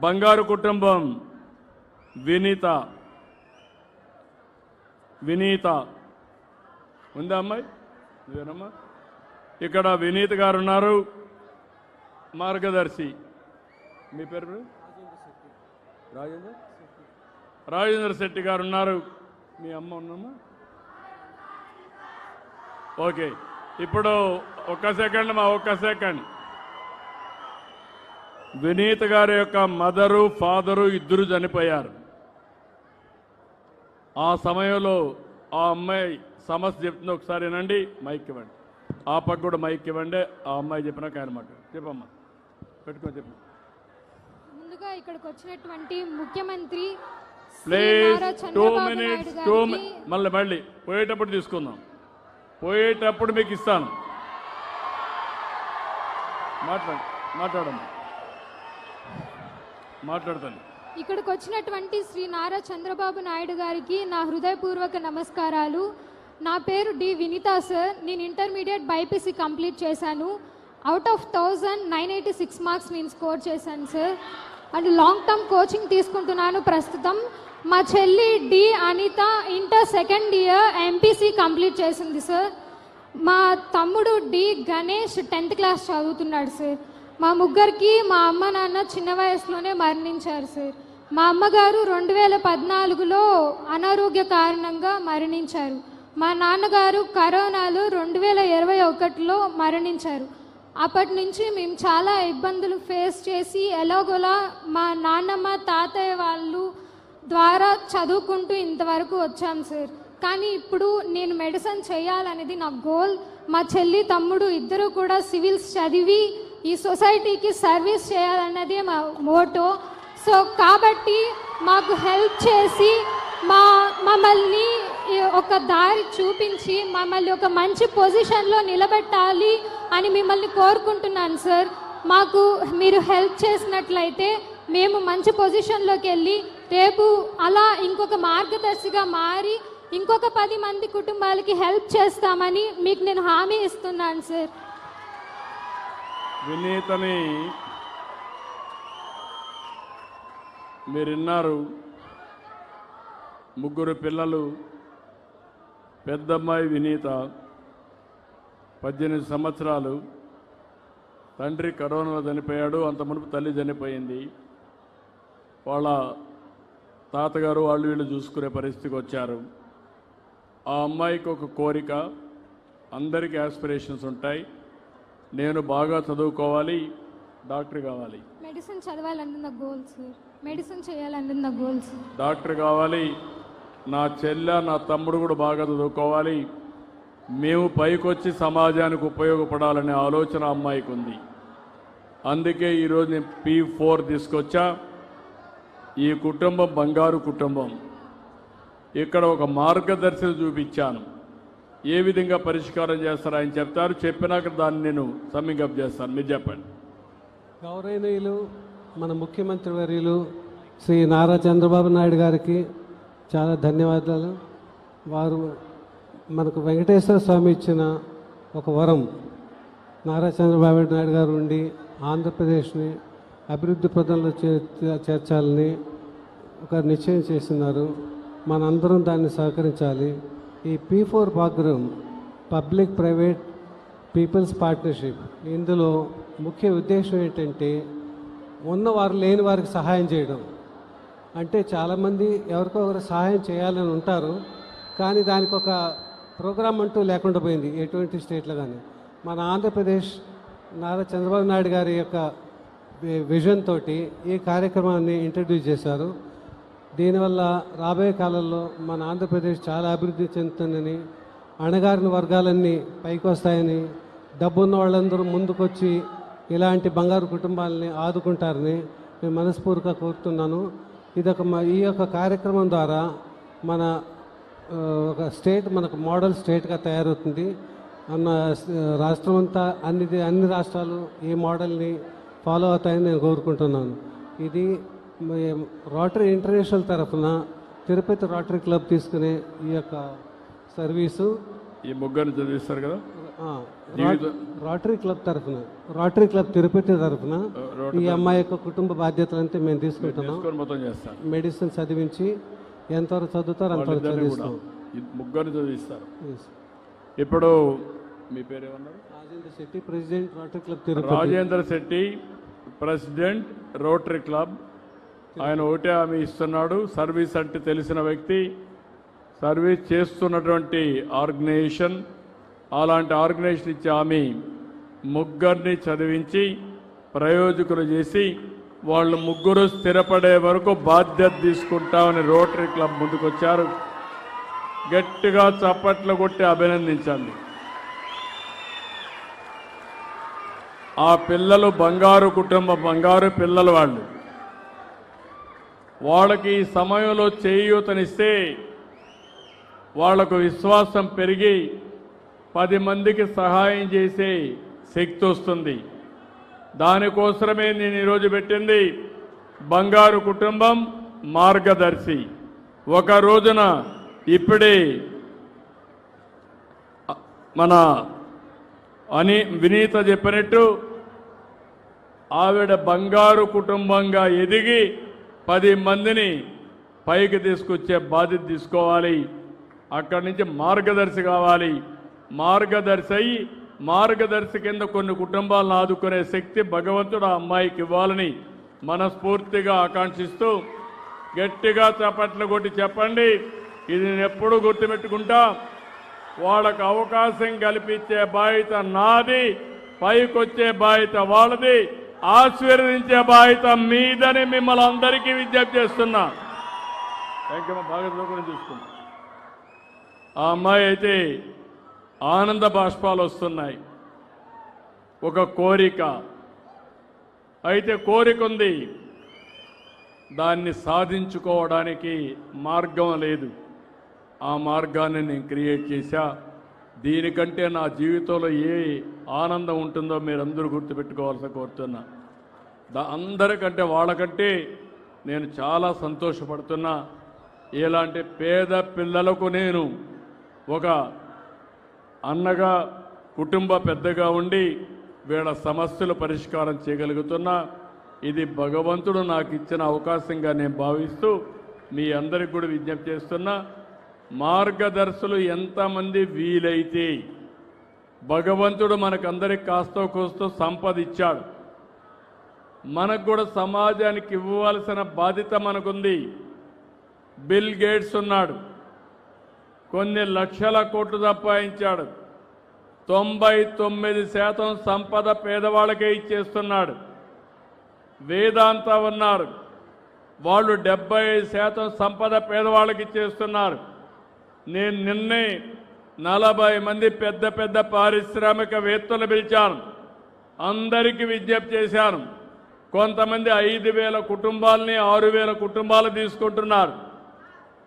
బంగారు కుటుంబం వినీత. వినీత. ఉందా అమ్మాయి? ఇదేనమ్మా? ఇక్కడ వినీత్ గారు ఉన్నారు. మార్గదర్శి. మీ పేరు రాజేంద్ర రాజేంద్ర శెట్టి గారు ఉన్నారు. మీ అమ్మ ఉన్నామా ఓకే. ఇప్పుడు ఒక్క సెకండ్ మా ఒక్క సెకండ్. వినీత్ గారి యొక్క మదరు ఫాదరు ఇద్దరు చనిపోయారు. ఆ సమయంలో ఆ అమ్మాయి సమస్య చెప్తుంది ఒకసారి వినండి మైక్ ఇవ్వండి. ఆ పక్క కూడా మైక్ ఇవ్వండి ఆ అమ్మాయి చెప్పినాక ఆయన మాట చెప్పమ్మా పెట్టుకొని చెప్పు. ముందుగా ఇక్కడికి వచ్చినటువంటి ముఖ్యమంత్రి ప్లీజ్ టూ మినిట్స్ టూ మళ్ళీ మళ్ళీ పోయేటప్పుడు తీసుకుందాం. పోయేటప్పుడు మీకు ఇస్తాను. మాట్లాడు మాట్లాడమ్మా. మాట్లాడతాను. ఇక్కడికి వచ్చినటువంటి శ్రీ నారా చంద్రబాబు నాయుడు గారికి నా హృదయపూర్వక నమస్కారాలు. నా పేరు డి వినిత సార్. నేను ఇంటర్మీడియట్ బైపీసీ కంప్లీట్ చేశాను. Out of thousand nine eighty six marks నేను స్కోర్ చేశాను sir. And long term coaching తీసుకుంటున్నాను ప్రస్తుతం. మా చెల్లి D Anitha inter second year MPC complete చేసింది సార్. మా తమ్ముడు డి గణేష్ టెన్త్ క్లాస్ చదువుతున్నాడు సార్. మా ముగ్గురికి మా అమ్మ నాన్న చిన్న వయసులోనే మరణించారు సార్. మా అమ్మగారు రెండు వేల పద్నాలుగులో అనారోగ్య కారణంగా మరణించారు. మా నాన్నగారు కరోనాలో రెండు వేల ఇరవై ఒకటిలో మరణించారు. అప్పటి నుంచి మేము చాలా ఇబ్బందులు ఫేస్ చేసి ఎలాగోలా మా నాన్నమ్మ తాతయ్య వాళ్ళు ద్వారా చదువుకుంటూ ఇంతవరకు వచ్చాం సార్. కానీ ఇప్పుడు నేను మెడిసిన్ చేయాలనేది నా గోల్. మా చెల్లి తమ్ముడు ఇద్దరు కూడా సివిల్స్ చదివి ఈ సొసైటీకి సర్వీస్ చేయాలన్నదే మా మోటో. సో కాబట్టి మాకు హెల్ప్ చేసి మా మమ్మల్ని ఒక దారి చూపించి మమ్మల్ని ఒక మంచి పొజిషన్లో నిలబెట్టాలి అని మిమ్మల్ని కోరుకుంటున్నాను సార్. మాకు మీరు హెల్ప్ చేసినట్లయితే మేము మంచి పొజిషన్లోకి వెళ్ళి రేపు అలా ఇంకొక మార్గదర్శిగా మారి ఇంకొక పది మంది కుటుంబాలకి హెల్ప్ చేస్తామని మీకు నేను హామీ ఇస్తున్నాను సార్. వినీతని మీరున్నారు. ముగ్గురు పిల్లలు పెద్దమ్మాయి వినీత పద్దెనిమిది సంవత్సరాలు. తండ్రి కరోనాలో చనిపోయాడు అంత మునుపు తల్లి చనిపోయింది. వాళ్ళ తాతగారు వాళ్ళు వీళ్ళు చూసుకునే పరిస్థితికి వచ్చారు. ఆ అమ్మాయికి ఒక కోరిక అందరికీ ఆస్పిరేషన్స్ ఉంటాయి. నేను బాగా చదువుకోవాలి డాక్టర్ కావాలి. మెడిసిన్ చదవాలన్నది నా గోల్ సార్. మెడిసిన్ చేయాలన్నది నా గోల్ సార్. డాక్టర్ కావాలి నా చెల్లె నా తమ్ముడు కూడా బాగా చదువుకోవాలి. మేము పైకొచ్చి సమాజానికి ఉపయోగపడాలనే ఆలోచన అమ్మాయికి ఉంది. అందుకే ఈరోజు నేను పీ ఫోర్ తీసుకొచ్చా. ఈ కుటుంబం బంగారు కుటుంబం. ఇక్కడ ఒక మార్గదర్శనం చూపించాను. ఏ విధంగా పరిష్కారం చేస్తారో ఆయన చెప్తారు చెప్పినాక దాన్ని నేను సమ్మింగ్ అప్ చేస్తాను. మీరు చెప్పండి. గౌరవనీయులు మన ముఖ్యమంత్రి వర్యులు శ్రీ నారా చంద్రబాబు నాయుడు గారికి చాలా ధన్యవాదాలు. వారు మనకు వెంకటేశ్వర స్వామి ఇచ్చిన ఒక వరం నారా చంద్రబాబు నాయుడు గారు ఉండి ఆంధ్రప్రదేశ్ని అభివృద్ధి ప్రదంలో చేర్చాలని ఒక నిశ్చయం చేస్తున్నారు. మనందరం దాన్ని సహకరించాలి. ఈ P four program public private people's partnership ఇందులో ముఖ్య ఉద్దేశం ఏంటంటే ఉన్నవారు లేని వారికి సహాయం చేయడం. అంటే చాలామంది ఎవరికో ఒకరు సహాయం చేయాలని ఉంటారు కానీ దానికి ఒక ప్రోగ్రామ్ అంటూ లేకుండా పోయింది ఎటువంటి స్టేట్లో కానీ. మన ఆంధ్రప్రదేశ్ నారా చంద్రబాబు నాయుడు గారి యొక్క విజన్ తోటి ఈ కార్యక్రమాన్ని ఇంట్రడ్యూస్ చేశారు. దీనివల్ల రాబోయే కాలంలో మన ఆంధ్రప్రదేశ్ చాలా అభివృద్ధి చెందుతుందని అణగారిన వర్గాలన్నీ పైకి వస్తాయని డబ్బున్న వాళ్ళందరూ ముందుకొచ్చి ఇలాంటి బంగారు కుటుంబాలని ఆదుకుంటారని నేను మనస్ఫూర్తిగా కోరుతున్నాను. ఇదొక మ- ఈ యొక్క కార్యక్రమం ద్వారా మన ఒక స్టేట్ మనకు మోడల్ స్టేట్గా తయారవుతుంది. అన్న రాష్ట్రం అంతా అన్ని అన్ని రాష్ట్రాలు ఈ మోడల్ని ఫాలో అవుతాయని నేను కోరుకుంటున్నాను. ఇది రోటరీ ఇంటర్నేషనల్ తరఫున తిరుపతి రోటరీ క్లబ్ తీసుకునే ఈ యొక్క సర్వీసు. ఈ ముగ్గురిని చదివిస్తారు కదా? రోటరీ క్లబ్ తరఫున రోటరీ క్లబ్ తిరుపతి తరఫున ఈ అమ్మాయి యొక్క కుటుంబ బాధ్యతలంతా మేము తీసుకుంటున్నాం. మెడిసిన్ చదివించి ఎంతవరకు చదువుతారో అంతవరకు చదివిస్తాం. ఈ ముగ్గురిని చదివిస్తారు. ఇప్పుడు మీ పేరు ఏమన్నారు? Rajendra Shetty president Rotary club Tirupati. Rajendra Shetty president Rotary club ఆయన ఒకటే హామీ ఇస్తున్నాడు. సర్వీస్ అంటే తెలిసిన వ్యక్తి సర్వీస్ చేస్తున్నటువంటి ఆర్గనైజేషన్ అలాంటి ఆర్గనైజేషన్ ఇచ్చే హామీ ముగ్గురిని చదివించి ప్రయోజకులు చేసి వాళ్ళు ముగ్గురు స్థిరపడే వరకు బాధ్యత తీసుకుంటామని రోటరీ క్లబ్ ముందుకొచ్చారు. గట్టిగా చప్పట్లు కొట్టి అభినందించండి. ఆ పిల్లలు బంగారు కుటుంబ బంగారు పిల్లలు వాళ్ళు. వాళ్ళకి ఈ సమయంలో చేయూతనిస్తే వాళ్ళకు విశ్వాసం పెరిగి పది మందికి సహాయం చేసే శక్తి వస్తుంది. దానికోసమే నేను ఈరోజు పెట్టింది బంగారు కుటుంబం మార్గదర్శి. ఒక రోజున ఇప్పుడే మన అని వినీత చెప్పినట్టు ఆవిడ బంగారు కుటుంబంగా ఎదిగి పది మందిని పైకి తీసుకొచ్చే బాధ్యత తీసుకోవాలి. అక్కడి నుంచి మార్గదర్శి కావాలి. మార్గదర్శి అయి మార్గదర్శి కింద కొన్ని కుటుంబాలను ఆదుకునే శక్తి భగవంతుడు ఆ అమ్మాయికి ఇవ్వాలని మనస్ఫూర్తిగా ఆకాంక్షిస్తూ గట్టిగా చప్పట్లు కొట్టి చెప్పండి. ఇది నేను ఎప్పుడూ గుర్తుపెట్టుకుంటా. వాళ్ళకు అవకాశం కల్పించే బాధ్యత నాది పైకొచ్చే బాధ్యత వాళ్ళది. ఆశీర్వదించే బాధ్యత మీదని మిమ్మల్ని అందరికీ విజ్ఞప్తి చేస్తున్నా. థ్యాంక్ యూ బాగా చదువుకుని చూసుకున్నా ఆ అమ్మాయి అయితే ఆనంద బాష్పాలు వస్తున్నాయి. ఒక కోరిక. అయితే కోరిక ఉంది. దాన్ని సాధించుకోవడానికి మార్గం లేదు. ఆ మార్గాన్ని నేను క్రియేట్ చేశా. దీనికంటే నా జీవితంలో ఏ ఆనందం ఉంటుందో మీరందరూ గుర్తుపెట్టుకోవాల్సి కోరుతున్నా. దా అందరికంటే వాళ్ళకంటే నేను చాలా సంతోషపడుతున్నా. ఇలాంటి పేద పిల్లలకు నేను ఒక అన్నగా కుటుంబ పెద్దగా ఉండి వీళ్ళ సమస్యలు పరిష్కారం చేయగలుగుతున్నా. ఇది భగవంతుడు నాకు ఇచ్చిన అవకాశంగా నేను భావిస్తూ మీ అందరికి కూడా విజ్ఞప్తి చేస్తున్నా. మార్గదర్శులు ఎంతమంది వీలైతే భగవంతుడు మనకందరికి కాస్తో కోస్తో సంపద ఇచ్చాడు మనకు కూడా సమాజానికి ఇవ్వవలసిన బాధ్యత మనకుంది. బిల్ గేట్స్ ఉన్నాడు. కొన్ని లక్షల కోట్లు సంపాదించాడు. తొంభై తొమ్మిది శాతం సంపద పేదవాళ్ళకే ఇచ్చేస్తున్నాడు. వేదాంత ఉన్నారు. వాళ్ళు డెబ్బై ఐదు శాతం సంపద పేదవాళ్ళకి ఇచ్చేస్తున్నారు. నేను నిన్నే నలభై మంది పెద్ద పెద్ద పారిశ్రామికవేత్తలు పిలిచాను. అందరికీ విజ్ఞప్తి చేశాను. కొంతమంది ఐదు వేల కుటుంబాలని ఆరు వేల కుటుంబాలు తీసుకుంటున్నారు.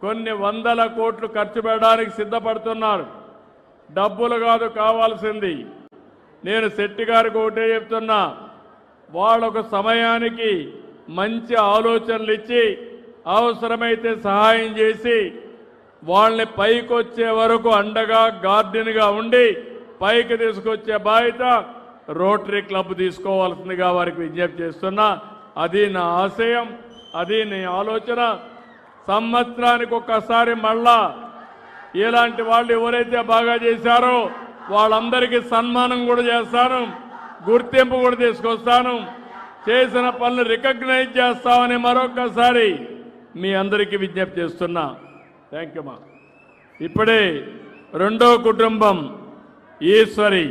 కొన్ని వందల కోట్లు ఖర్చు పెట్టడానికి సిద్ధపడుతున్నారు. డబ్బులు కాదు కావాల్సింది. నేను శెట్టి గారికి ఒకటే చెప్తున్నా. వాళ్ళకు సమయానికి మంచి ఆలోచనలు ఇచ్చి అవసరమైతే సహాయం చేసి వాళ్ళని పైకొచ్చే వరకు అండగా గార్డెన్గా ఉండి పైకి తీసుకొచ్చే బాధ్యత రోటరీ క్లబ్ తీసుకోవాల్సిందిగా వారికి విజ్ఞప్తి చేస్తున్నా. అది నా ఆశయం అది నీ ఆలోచన. సంవత్సరానికి ఒక్కసారి మళ్ళా ఇలాంటి వాళ్ళు ఎవరైతే బాగా చేశారో వాళ్ళందరికీ సన్మానం కూడా చేస్తాను గుర్తింపు కూడా తీసుకొస్తాను. చేసిన పనులు రికగ్నైజ్ చేస్తామని మరొకసారి మీ అందరికీ విజ్ఞప్తి చేస్తున్నా. థ్యాంక్ యూ మా ఇప్పుడే రెండో కుటుంబం ఈశ్వరి